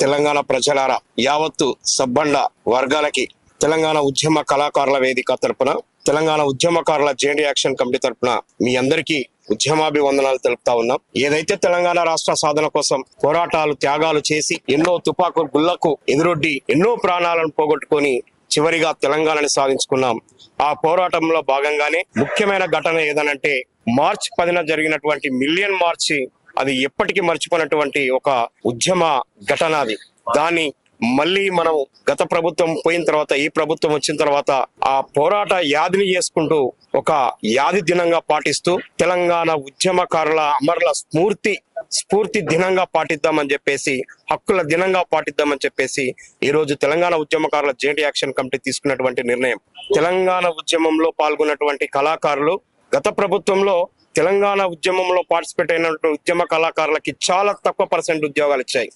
తెలంగాణ ప్రజలారా యావత్తు సబ్బండ వర్గాలకి తెలంగాణ ఉద్యమ కళాకారుల వేదిక తరపున తెలంగాణ ఉద్యమకారుల జేఎండీ యాక్షన్ కమిటీ తరపున మీ అందరికీ ఉద్యమాభివందనాలు తెలుపుతా ఉన్నాం. ఏదైతే తెలంగాణ రాష్ట్ర సాధన కోసం పోరాటాలు త్యాగాలు చేసి ఎన్నో తుపాకు గుళ్ళకు ఎదురొడ్డి ఎన్నో ప్రాణాలను పోగొట్టుకొని చివరిగా తెలంగాణని సాధించుకున్నాం. ఆ పోరాటంలో భాగంగానే ముఖ్యమైన ఘటన ఏదనంటే మార్చ్ పదిన జరిగినటువంటి మిలియన్ మార్చి అది ఎప్పటికీ మర్చిపోయినటువంటి ఒక ఉద్యమ ఘటన అది. దాన్ని మళ్ళీ మనం గత ప్రభుత్వం పోయిన తర్వాత ఈ ప్రభుత్వం వచ్చిన తర్వాత ఆ పోరాట యాదిని చేసుకుంటూ ఒక యాది దినంగా పాటిస్తూ తెలంగాణ ఉద్యమకారుల అమరుల స్ఫూర్తి స్ఫూర్తి దినంగా పాటిద్దామని చెప్పేసి హక్కుల దినంగా పాటిద్దామని చెప్పేసి ఈ రోజు తెలంగాణ ఉద్యమకారుల జేంట్ యాక్షన్ కమిటీ తీసుకున్నటువంటి నిర్ణయం. తెలంగాణ ఉద్యమంలో పాల్గొన్నటువంటి కళాకారులు గత ప్రభుత్వంలో తెలంగాణ ఉద్యమంలో పార్టిసిపేట్ అయినటువంటి ఉద్యమ కళాకారులకి చాలా తక్కువ పర్సెంట్ ఉద్యోగాలు ఇచ్చాయి.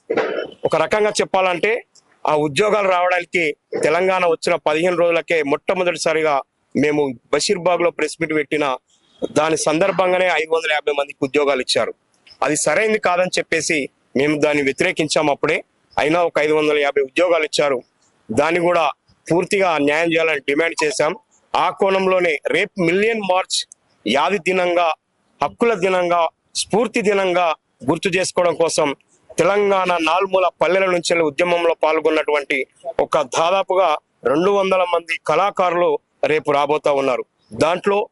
ఒక రకంగా చెప్పాలంటే ఆ ఉద్యోగాలు రావడానికి తెలంగాణ వచ్చిన పదిహేను రోజులకే మొట్టమొదటిసారిగా మేము బషీర్బాగ్లో ప్రెస్ మీట్ పెట్టిన దాని సందర్భంగానే ఐదు వందల యాభై మందికి ఉద్యోగాలు ఇచ్చారు. అది సరైంది కాదని చెప్పేసి మేము దాన్ని వ్యతిరేకించాము అప్పుడే. అయినా ఒక ఐదు వందల యాభై ఉద్యోగాలు ఇచ్చారు. దాన్ని కూడా పూర్తిగా న్యాయం చేయాలని డిమాండ్ చేశాం. ఆ కోణంలోనే రేపు మిలియన్ మార్చ్ యాది దినంగా హక్కుల దినంగా స్ఫూర్తి దినంగా గుర్తు చేసుకోవడం కోసం తెలంగాణ నాలుమూల పల్లెల నుంచి ఉద్యమంలో పాల్గొన్నటువంటి ఒక దాదాపుగా రెండు వందల మంది కళాకారులు రేపు రాబోతా ఉన్నారు. దాంట్లో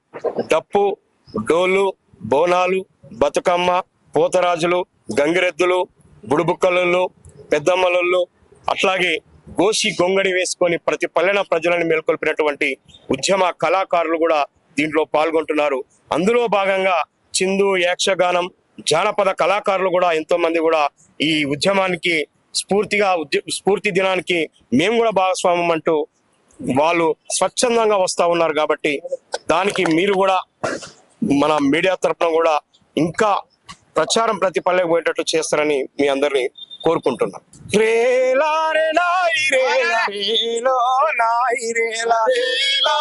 డప్పు డోలు బోనాలు బతుకమ్మ పోతరాజులు గంగిరెద్దులు బుడుబుక్కలు పెద్దమ్మలు అట్లాగే గోషి గొంగడి వేసుకొని ప్రతి పల్లెన ప్రజలను మేల్కొల్పినటువంటి ఉద్యమ కళాకారులు కూడా దీంట్లో పాల్గొంటున్నారు. అందులో భాగంగా చిందు యక్షగానం జానపద కళాకారులు కూడా ఎంతో మంది కూడా ఈ ఉద్యమానికి స్ఫూర్తిగా ఉద్య స్ఫూర్తి దినానికి మేము కూడా భాగస్వామ్యం అంటూ వాళ్ళు స్వచ్ఛందంగా వస్తా ఉన్నారు కాబట్టి దానికి మీరు కూడా మన మీడియా తరపున కూడా ఇంకా ప్రచారం ప్రతి పల్లెకు పోయేటట్లు చేస్తారని మీ అందరిని కోరుకుంటున్నాం. రేలా రే నాయి రేలా. రేలో నాయి రేలా రేలో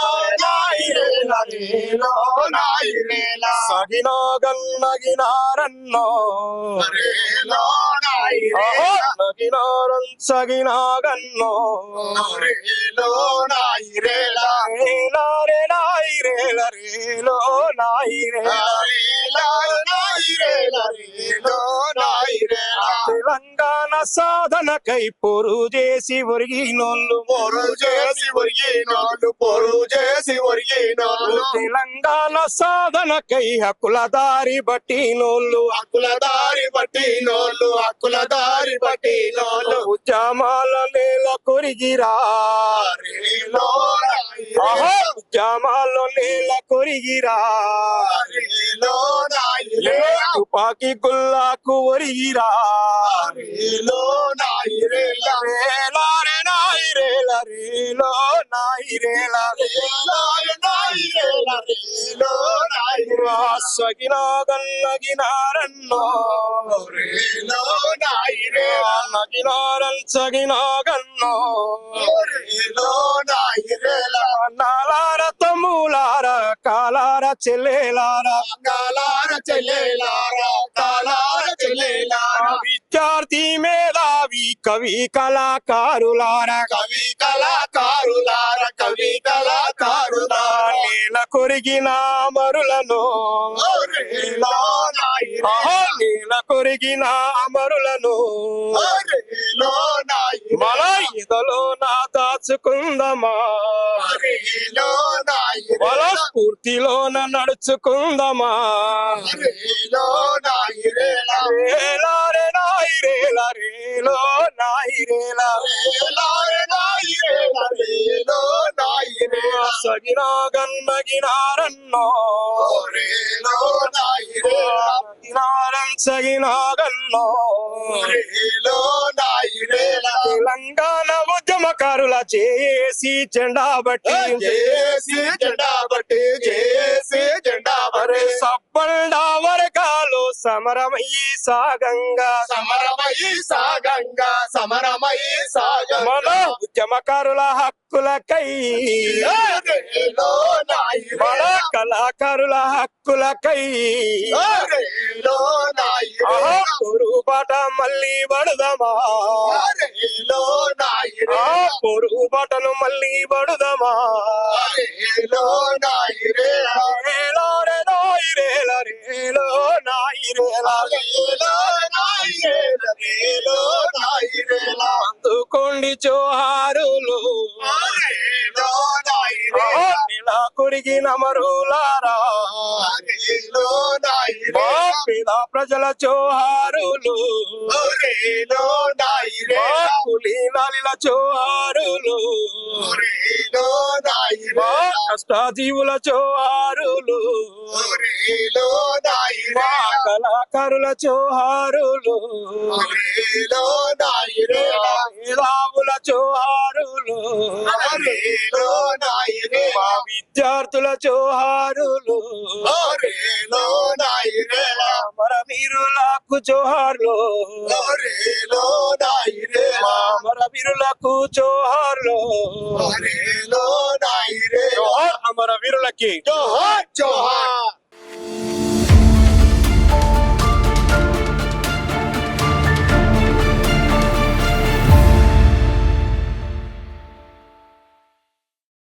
నాయి రేలా. రేలో నాయి రేలా. సగినా గన్నగినారన్నో ఆహా, నగినారం సగినా గన్నో రేలా రే నాయి రేలా. రేలో నాయి రేలా. తెలంగాణ సాధనకై పొరు చేసి ఒరిగినోళ్ళు పొరు చేసి ఒరిగినోళ్ళు పొరు చేసి ఒరిగినోళ్ళు. తెలంగాణ సాధనకై హక్కుల దారి బట్టినోళ్ళు హక్కుల దారి పట్టినోళ్ళు హక్కుల దారి పట్టినోళ్ళు. ఉద్యమాల నేల కొరిగిరా. రేలో నాయి ఆహా, ఉద్యమాల నేల కొరిగిరా. తుపాకి గుల్లాకు ఒరిగిరా రేలో నాయి రేల రేలా రే నాయి రేల రేలో నాయి రేల రేలో నాయి రేల రేలో నాయి సగినాగన్నగినారన్నో రేలో నాయి రేల నగినారన్ సగినాగన్నో చెల్లెలార? కాలార చెల్లెలారా? కాలార చెల్లెలారా? విద్యార్థి మేధావి కవి కళాకారులార. కవి కళాకారులార? కవి కళాకారులార? నేల కొరిగిన అమరులను. నేల కొరిగిన అమరులను. మన ఇదలో నా దాచుకుందమా? మన స్ఫూర్తిలోన నడుచుకుందమా? రేలో నాయి రేల తెలంగాణ ఉద్యమకారుల చేసి జెండా బట్టి జేసి జెండా బట్టి జేసి జెండా అరే సప్పడావర కాలు సమరమయ్యి సాగంగా సమరమయ్యి సాగంగా సమరమయ్యి సాగంగా మన ఉద్యమకారుల హక్కులకై. మన కళాకారుల హక్కులకై. పొరుగుబాట మళ్ళీ పడదమా? పొరుగుబాటను మళ్ళీ పడదమా? జోహారులు ఇలా కురిగిన మరులారా. ఇలా ప్రజల చోహారులు. కులీలాలిల జోహారులు కష్టాజీవుల జోహారులు కళాకారుల జోహారులు మా విద్యార్థుల జోహారులు. మరమీరులకు జోహార్లు. మరమీరులకు జోహార్లు. అమర వీరులకి జోహార్ జోహార్.